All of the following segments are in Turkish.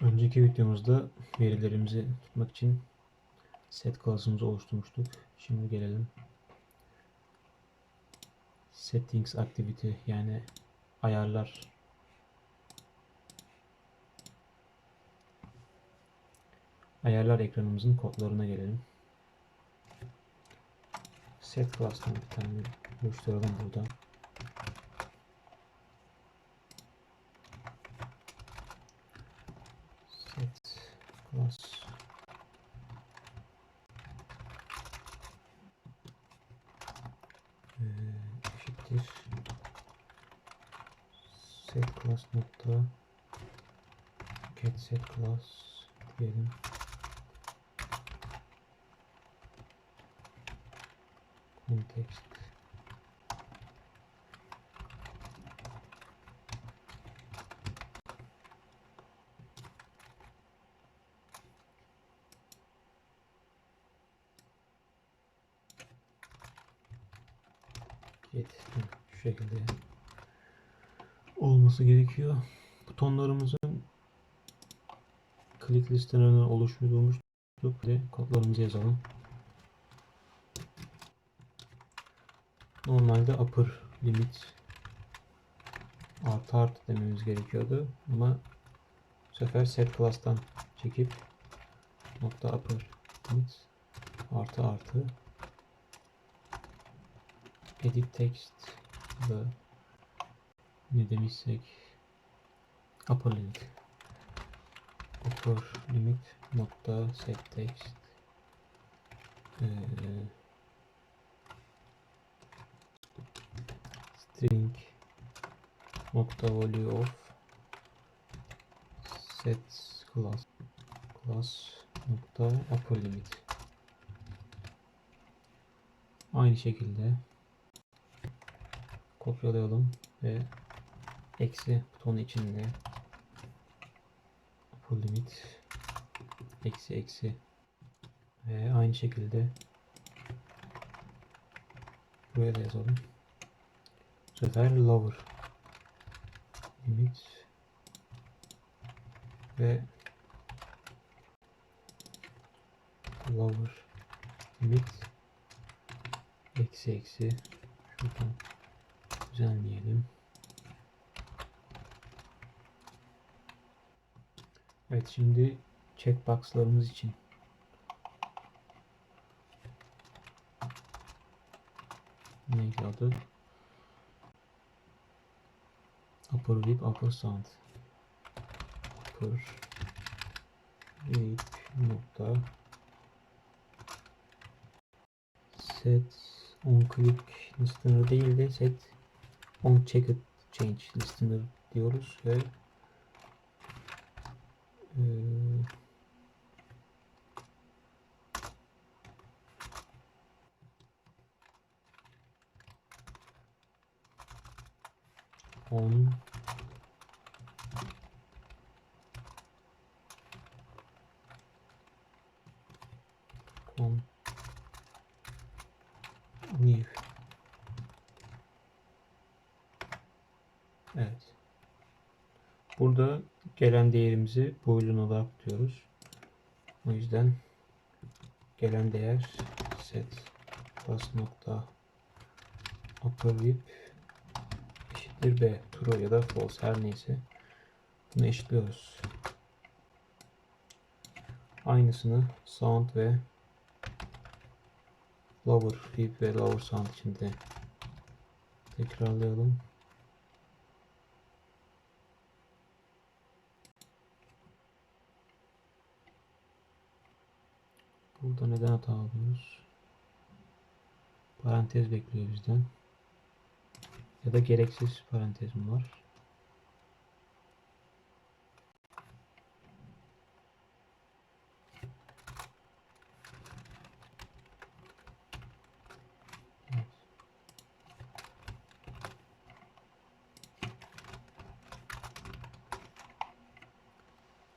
Önceki videomuzda verilerimizi tutmak için set class'ımızı oluşturmuştuk. Şimdi gelelim settings activity yani ayarlar ayarlar ekranımızın kodlarına gelelim. Set class'tan bir tane oluşturalım burada. set class eee, eşittir set class nokta get set class diyelim. Context get şu şekilde olması gerekiyor. Butonlarımızın click listelerini oluşturmuştuk ve kodlarımızı yazalım. Normalde upper limit artı artı dememiz gerekiyordu. Ama bu sefer set class'tan çekip nokta upper limit artı artı edit text da ne demişsek upper limit upper limit nokta set text eee, string nokta value of set class class nokta upper limit. Aynı şekilde kopyalayalım ve eksi butonu içinde upper limit. Eksi eksi. Ve aynı şekilde buraya da yazalım. Bu sefer lower limit. Ve lower limit. Eksi eksi. Şuradan düzenleyelim. Evet şimdi checkbox'larımız için neydi adı? Upper whip, upper sound. Upper whip nokta set on click listener değil de set on checked change listener diyoruz ve on on new Evet. Burada gelen değerimizi boolean olarak tutuyoruz. O yüzden gelen değer set class nokta upper whip eşittir b true ya da false her neyse bunu eşitliyoruz. Aynısını sound ve lower whip ve lower sound için de tekrarlayalım. Burada neden hata alıyoruz? Parantez bekliyor bizden. Ya da gereksiz parantez mi var?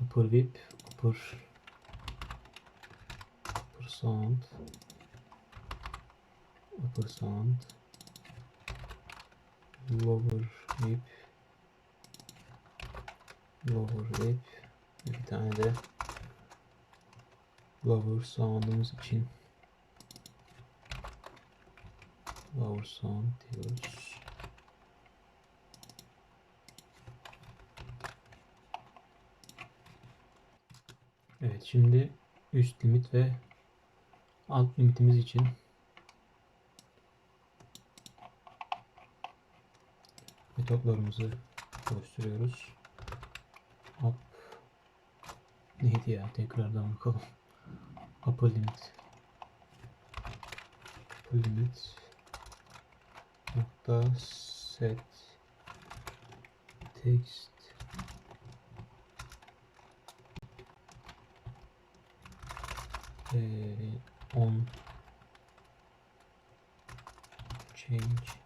Upper whip, upper sound, upper sound, lower whip, lower whip, Bir tane de lower sound'umuz için. Lower sound diyoruz. Evet şimdi üst limit ve alt limitimiz için. Metotlarımızı oluşturuyoruz. Up neydi ya? Tekrardan bakalım. Upper limit. Upper limit. Nokta set text. Eee, on change.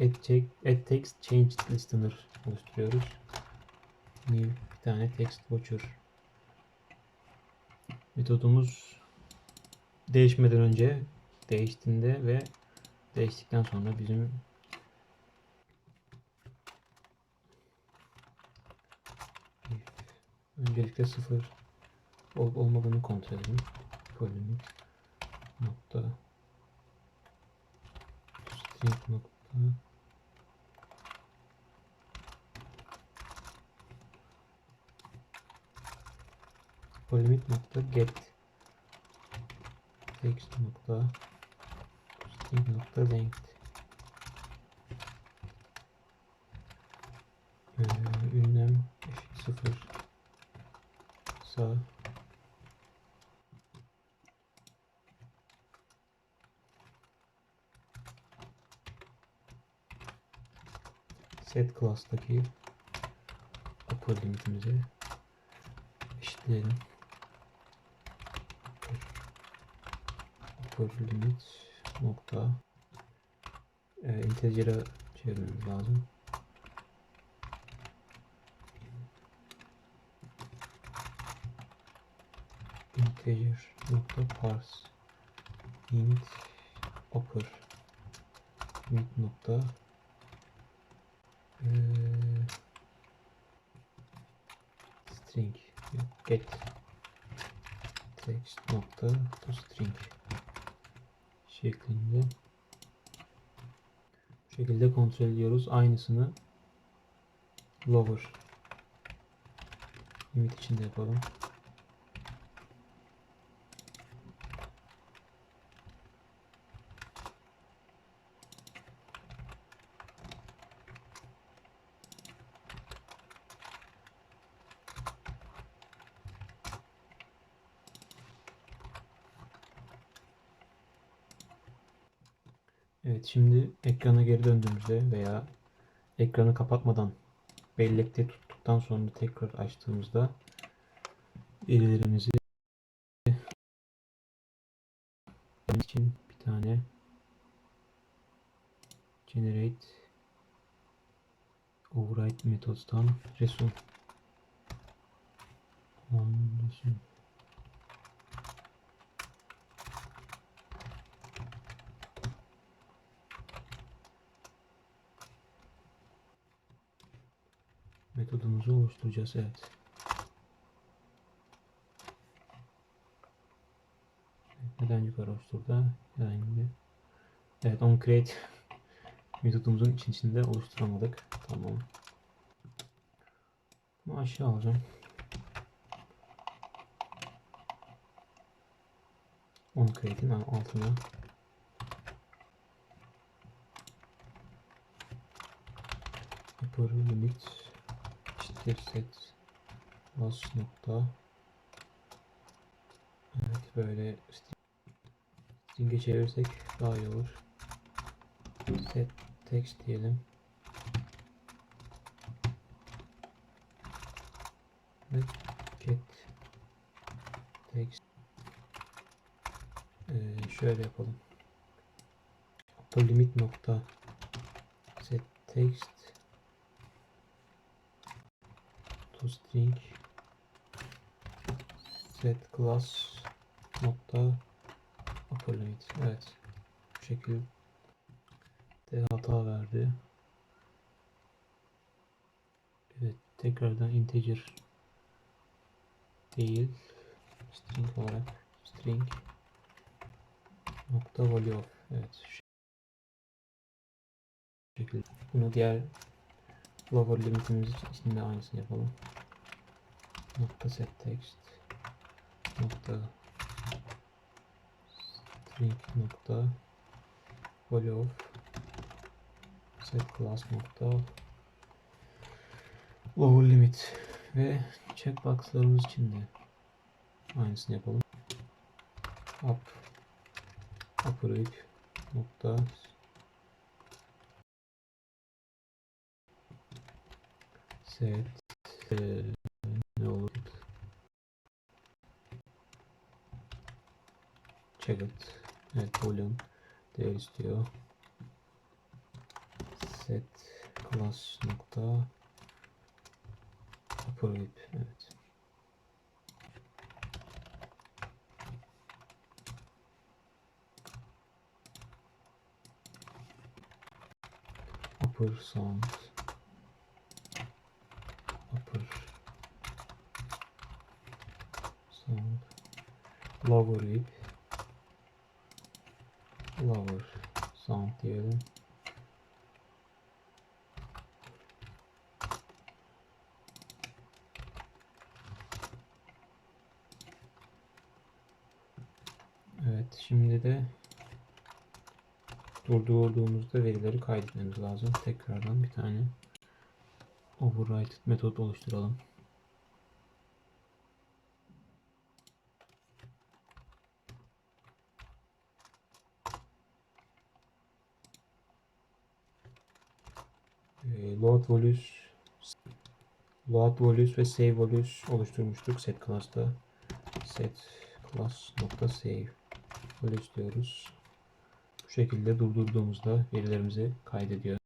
Add, check, add text change listener oluşturuyoruz. New bir tane text watcher metodumuz değişmeden önce değiştiğinde ve değiştikten sonra bizim öncelikle sıfır olup olmadığını kontrol edelim. Polylimit nokta string nokta. Polylimit nokta get. Text nokta string nokta length ee, ünlem eşit sıfır sağ set class'taki upper limitimizi eşitleyelim. Upper limit nokta e, integer'a çevirmemiz lazım. integer nokta parse int upper int nokta eee, string. Get. Text nokta to string. Şeklinde. Bu şekilde kontrol ediyoruz. Aynısını lower. Limit için de yapalım. Evet şimdi ekrana geri döndüğümüzde veya ekranı kapatmadan bellekte tuttuktan sonra tekrar açtığımızda verilerimizi için bir tane generate override metodundan resume. Resume metodumuzu oluşturacağız. Evet. Neden yukarı oluşturdu? Herhangi bir Evet, on create metodumuzun için içinde oluşturamadık. Tamam. Bunu aşağı alacağım. On create'in altına upper limit eşittir set was nokta Evet böyle string'e çevirirsek daha iyi olur. Set text diyelim. Ve get text ee, şöyle yapalım. Upper limit nokta set text to string set class nokta appellate. Evet. Bu şekilde hata verdi. Evet. Tekrardan integer değil. String olarak string nokta value of. Evet. Bu şekilde. Bunu diğer lower limitimiz için de aynısını yapalım. Nokta set text. Nokta string nokta of set class nokta lower limit. Ve checkboxlarımız için de aynısını yapalım. Up upper nokta set eee, ne olur? Checked evet boolean değer istiyor. Set class nokta upper ip evet. Upper sound upper sound lower ip lower sound diyelim Evet şimdi de durdurduğumuzda verileri kaydetmemiz lazım. Tekrardan bir tane override metot oluşturalım. Ee, load values load values ve save values oluşturmuştuk set class'ta. Set class nokta save values diyoruz. Bu şekilde durdurduğumuzda verilerimizi kaydediyor.